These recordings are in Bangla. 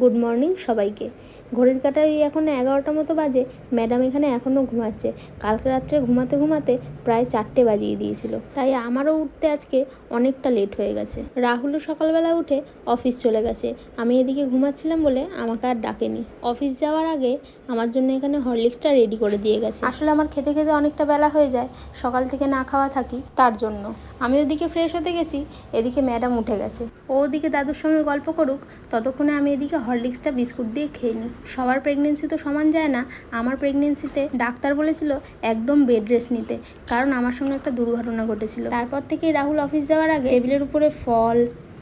গুড মর্নিং সবাইকে। ঘড়ির কাটায় ওই এখন এগারোটা মতো বাজে ম্যাডাম এখানে এখনও ঘুমাচ্ছে। কালকে রাত্রে ঘুমাতে ঘুমাতে প্রায় চারটে বাজিয়ে দিয়েছিল। তাই আমারও উঠতে আজকে অনেকটা লেট হয়ে গেছে। রাহুলও সকালবেলা উঠে অফিস চলে গেছে। আমি এদিকে ঘুমাচ্ছিলাম বলে আমাকে আর ডাকেনি। অফিস যাওয়ার আগে আমার জন্য এখানে হরলিক্সটা রেডি করে দিয়ে গেছে। আসলে আমার খেতে খেতে অনেকটা বেলা হয়ে যায় সকাল থেকে না খাওয়া থাকি তার জন্য। আমি ওদিকে ফ্রেশ হতে গেছি এদিকে ম্যাডাম উঠে গেছে। ও ওদিকে দাদুর সঙ্গে গল্প করুক ততক্ষণে আমি এদিকে হরলিক্সটা বিস্কুট দিয়ে খেয়ে নিই। সবার প্রেগনেন্সি তো সমান যায় না। আমার প্রেগনেন্সিতে ডাক্তার বলেছিল একদম বেড রেস্ট নিতে, কারণ আমার সঙ্গে একটা দুর্ঘটনা ঘটেছিল। তারপর থেকেই রাহুল অফিস যাওয়ার আগে টেবিলের উপরে ফল,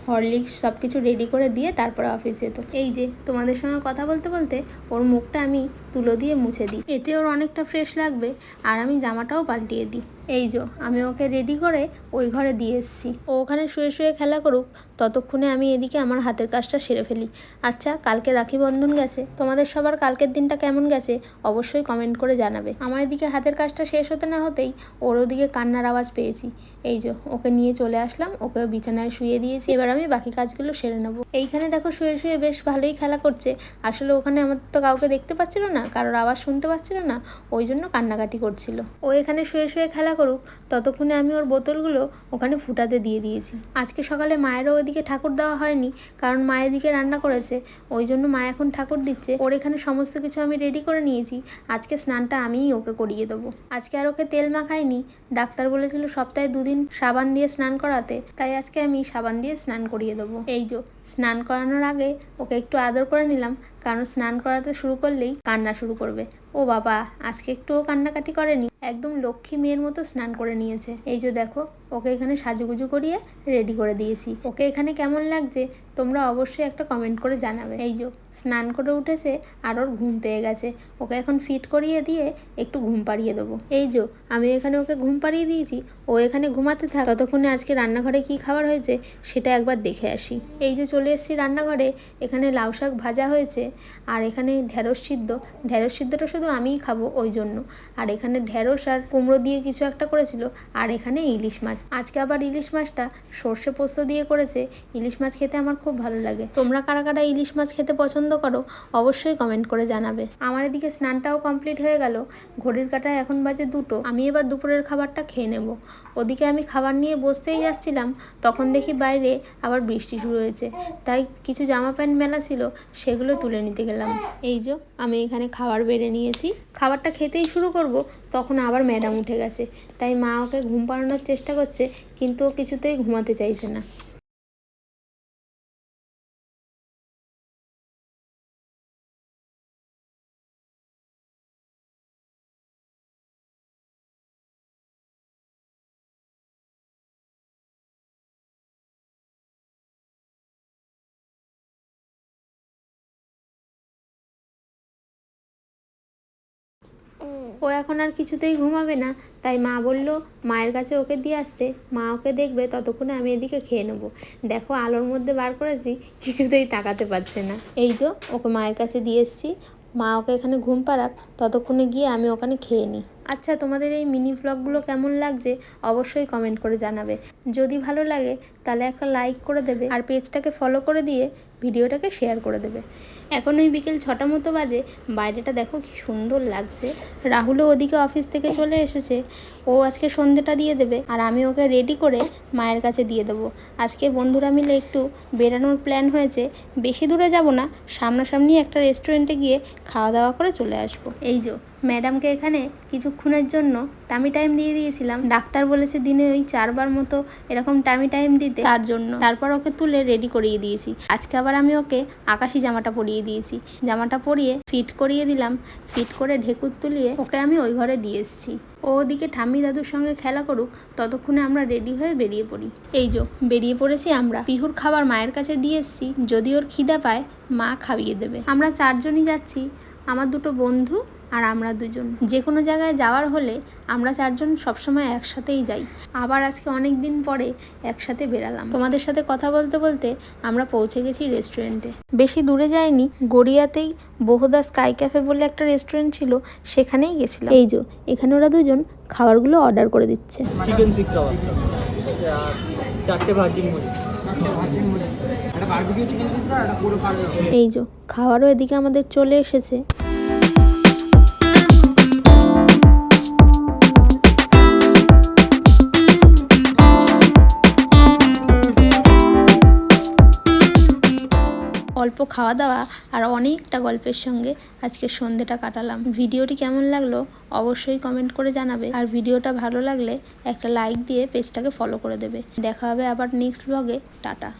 হরলিক্স সব কিছু রেডি করে দিয়ে তারপরে অফিস যেত। এই যে, তোমাদের সঙ্গে কথা বলতে বলতে ওর মুখটা আমি তুলো দিয়ে মুছে দিই। এতে ওর অনেকটা ফ্রেশ লাগবে আর আমি জামাটাও পাল্টিয়ে দিই। এই যে, আমি ওকে রেডি করে ওই ঘরে দিয়ে এসেছি। ও ওখানে শুয়ে শুয়ে খেলা করুক, ততক্ষণে আমি এদিকে আমার হাতের কাজটা সেরে ফেলি। আচ্ছা কালকে রাখি বন্ধন গেছে। তোমাদের সবার কালকের দিনটা কেমন গেছে, অবশ্যই কমেন্ট করে জানাবে। আমার এদিকে হাতের কাজটা শেষ হতে না হতেই ওর ওদিকে কান্নার আওয়াজ পেয়েছি। এই যে, ওকে নিয়ে চলে আসলাম ওকে বিছানায় শুয়ে দিয়েছি। এবার আমি বাকি কাজগুলো সেরে নেব। এইখানে দেখো শুয়ে শুয়ে বেশ ভালোই খেলা করছে। আসলে ওখানে আমার তো কাউকে দেখতে পাচ্ছিল না, কারোর আওয়াজ শুনতে পাচ্ছিল না, ওই জন্য কান্নাকাটি করছিল। ও এখানে শুয়ে শুয়ে খেলা করুক, ততক্ষণে আমি ওর বোতলগুলো ওখানে ফুটাতে দিয়ে দিয়েছি। আজকে সকালে মায়েরও ওইদিকে ঠাকুর দেওয়া হয়নি, কারণ মায়ের দিকে রান্না করেছে, ওই জন্য মা এখন ঠাকুর দিচ্ছে। ওর এখানে সমস্ত কিছু আমি রেডি করে নিয়েছি, আজকে স্নানটা আমিই ওকে করিয়ে দেবো। আজকে আর ওকে তেল মাখাইনি, ডাক্তার বলেছিল সপ্তাহে দুদিন সাবান দিয়ে স্নান করাতে, তাই আজকে আমি সাবান দিয়ে স্নান করিয়ে দেবো। এই যে, স্নান করানোর আগে ওকে একটু আদর করে নিলাম, কারণ স্নান করাতে শুরু করলেই কান্না শুরু করবে। ও বাবা, আজকে একটুও কান্নাকাটি করেনি? একদম লক্ষ্মী মেয়ের মতো স্নান করে নিয়েছে। এই যে দেখো, ওকে এখানে সাজুগুজু করিয়ে রেডি করে দিয়েছি। ওকে এখানে কেমন লাগছে? তোমরা অবশ্যই একটা কমেন্ট করে জানাবে। এই যে, স্নান করে উঠেছে আর ওর ঘুম পেয়ে গেছে। ওকে এখন ফিট করিয়ে দিয়ে একটু ঘুম পাড়িয়ে দেবো। এই যে, আমি এখানে ওকে ঘুম পাড়িয়ে দিয়েছি। ও এখানে ঘুমাতে থাক। ততক্ষণে আজকে রান্নাঘরে কী খাবার হয়েছে সেটা একবার দেখে আসি। এই যে চলে এসেছি রান্নাঘরে। এখানে লাউ শাক ভাজা হয়েছে। আর এখানে ঢ্যাঁড়স সিদ্ধ। ঢ্যাঁড়স সিদ্ধটা শুধু আমিই খাব ওই জন্য। আর এখানে ঢ্যাঁড়স আর কুমড়ো দিয়ে কিছু একটা করেছিল, আর এখানে ইলিশ মাছ। আজকে আবার ইলিশ মাছটা সর্ষে পোস্ত দিয়ে করেছে, ইলিশ মাছ খেতে আমার খুব ভালো লাগে। তোমরা কারা কারা ইলিশ মাছ খেতে পছন্দ করো, অবশ্যই কমেন্ট করে জানাবে। আমার এদিকে স্নানটাও কমপ্লিট হয়ে গেল, ঘড়ির কাটায় এখন বাজে দুটো। আমি এবার দুপুরের খাবারটা খেয়ে নেব। ওদিকে আমি খাবার নিয়ে বসতেই যাচ্ছিলাম, তখন দেখি বাইরে আবার বৃষ্টি শুরু হয়েছে। তাই কিছু জামা প্যান্ট মেলা ছিল, সেগুলো তুলে নিতে গেলাম। এই যে, আমি এখানে খাবার বেড়ে নিয়েছি খাবারটা খেতেই শুরু করব, তখন আবার ম্যাডাম উঠে গেছে। তাই মা ওকে ঘুম পাড়ানোর চেষ্টা করছে, কিন্তু ও কিছুতেই ঘুমাতে চাইছে না। ও এখন আর কিছুতেই ঘুমাবে না। তাই মা বলল, মায়ের কাছে ওকে দিয়ে আসতে। মা ওকে দেখবে, ততক্ষণে আমি এদিকে খেয়ে নেব। দেখো আলোর মধ্যে বার করেছি, কিছুতেই তাকাতে পারছে না। এই যে ওকে মায়ের কাছে দিয়ে এসছি। মা ওকে এখানে ঘুম পাড়াক, ততক্ষণে গিয়ে আমি ওখানে খেয়ে নিই। আচ্ছা তোমাদের এই মিনি ব্লগগুলো কেমন লাগছে? অবশ্যই কমেন্ট করে জানাবে। যদি ভালো লাগে, তাহলে একটা লাইক করে দেবে। আর পেজটাকে ফলো করে দিয়ে ভিডিওটাকে শেয়ার করে দেবে। এখন ওই বিকেল ছটা মতো বাজে, বাইরেটা দেখো কি সুন্দর লাগছে। রাহুলও ওদিকে অফিস থেকে চলে এসেছে, ও আজকে সন্ধেটা দিয়ে দেবে আর আমি ওকে রেডি করে মায়ের কাছে দিয়ে দেবো। আজকে বন্ধুরা মিলে একটু বেরানোর প্ল্যান হয়েছে, বেশি দূরে যাব না, সামনাসামনি একটা রেস্টুরেন্টে গিয়ে খাওয়া দাওয়া করে চলে আসব। এই যে ম্যাডামকে এখানে কিছুক্ষণের জন্য টামি টাইম দিয়ে দিয়েছিলাম। ডাক্তার বলেছে দিনে ওই চারবার মতো এরকম টামি টাইম দিতে। তার জন্য। তারপর ওকে তুলে রেডি করিয়ে দিয়েছি। আজকে আবার আমি ওকে আকাশি জামাটা পরিয়ে দিয়েছি। জামাটা পরিয়ে ফিট করিয়ে দিলাম। ফিট করে ঢেকুর তুলিয়ে ওকে আমি ওই ঘরে দিয়ে এসেছি। ও ওদিকে ঠাম্মি দাদুর সঙ্গে খেলা করুক ততক্ষণে আমরা রেডি হয়ে বেরিয়ে পড়ি। এই যো বেরিয়ে পড়েছি আমরা। পিহুর খাবার মায়ের কাছে দিয়ে এসেছি। যদি ওর খিদা পায় মা খাইয়ে দেবে। আমরা চারজনই যাচ্ছি। আমার দুটো বন্ধু আর আমরা দুজন। যে কোনো জায়গায় যাওয়ার হলে আমরা চারজন সবসময় একসাথেই যাই। আবার আজকে অনেক দিন পরে একসাথে বেরালাম। তোমাদের সাথে কথা বলতে বলতে আমরা পৌঁছে গেছি রেস্টুরেন্টে। বেশি দূরে যাইনি গড়িয়াতেই বহুদা স্কাই ক্যাফে বলে একটা রেস্টুরেন্ট ছিল সেখানেই গেছিলাম। এই যে এখানে ওরা দুজন খাবারগুলো অর্ডার করে দিচ্ছে। চিকেন চারটে ভার্জিন মুড়ি চারটে ভার্জিন মুড়ি। একটা বারবিকিউ চিকেন পিৎজা একটা পুরো কালো এই যে খাওয়ারও এদিকে আমাদের চলে এসেছে। অল্প খাওয়া দাওয়া আর অনেকটা গল্পের সঙ্গে আজকে সন্ধেটা কাটালাম। ভিডিওটি কেমন লাগল অবশ্যই কমেন্ট করে জানাবে। আর ভিডিওটা ভালো লাগলে একটা লাইক দিয়ে পেজটাকে ফলো করে দেবে। দেখা হবে আবার নেক্সট ব্লগে টাটা।